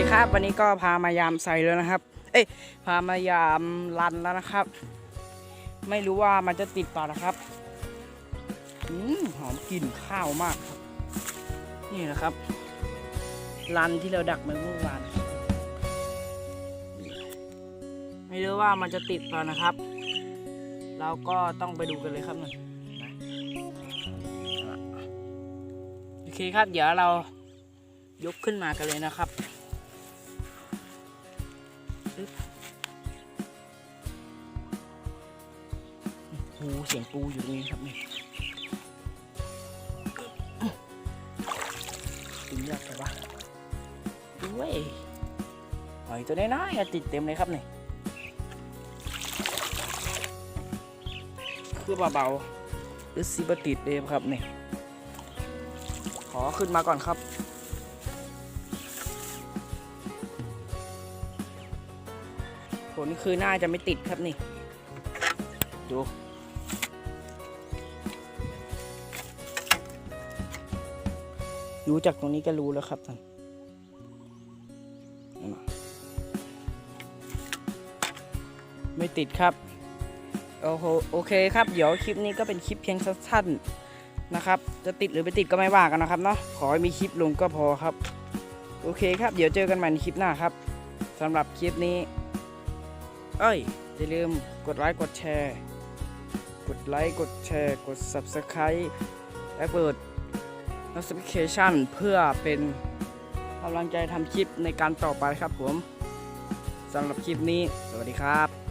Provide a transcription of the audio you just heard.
ดีครับวันนี้ก็พามายามใส่แล้วนะครับ เอ้ยพามายามรันแล้วนะครับ ไม่รู้ว่ามันจะติดต่อนะครับอืมหอมกลิ่นข้าวมากครับ นี่นะครับ รันที่เราดักมาเมื่อวานไม่รู้ว่ามันจะติดต่อนะครับ เราก็ต้องไปดูกันเลยครับนึ่โอเคครับ เดี๋ยวเรายกขึ้นมากันเลยนะครับ อึ๊บโหเสียงปูอยู่ตรงนี้ครับนี่ถึงยากแต่ว่าด้วยหอยตัวน้อยๆอะติดเต็มเลยครับนี่คือเบาๆหรือซีบติดเดมครับนี่ขอขึ้นมาก่อนครับ ผลคือน่าจะไม่ติดครับนี่ ดูรู้จากตรงนี้ก็รู้แล้วครับท่านไม่ติดครับ โอ้โหโอเคครับ เดี๋ยวคลิปนี้ก็เป็นคลิปเพียงสั้นๆนะครับ จะติดหรือไม่ติดก็ไม่ว่ากันนะครับเนาะขอให้มีคลิปลงก็พอครับ โอเคครับ เดี๋ยวเจอกันใหม่ในคลิปหน้าครับสำหรับคลิปนี้ เอ้ย อย่าลืมกดไลค์กดแชร์ กดไลค์กดแชร์กด Subscribe และเปิด notification เพื่อเป็นกำลังใจทำคลิปในการต่อไปครับผมสำหรับคลิปนี้ สวัสดีครับ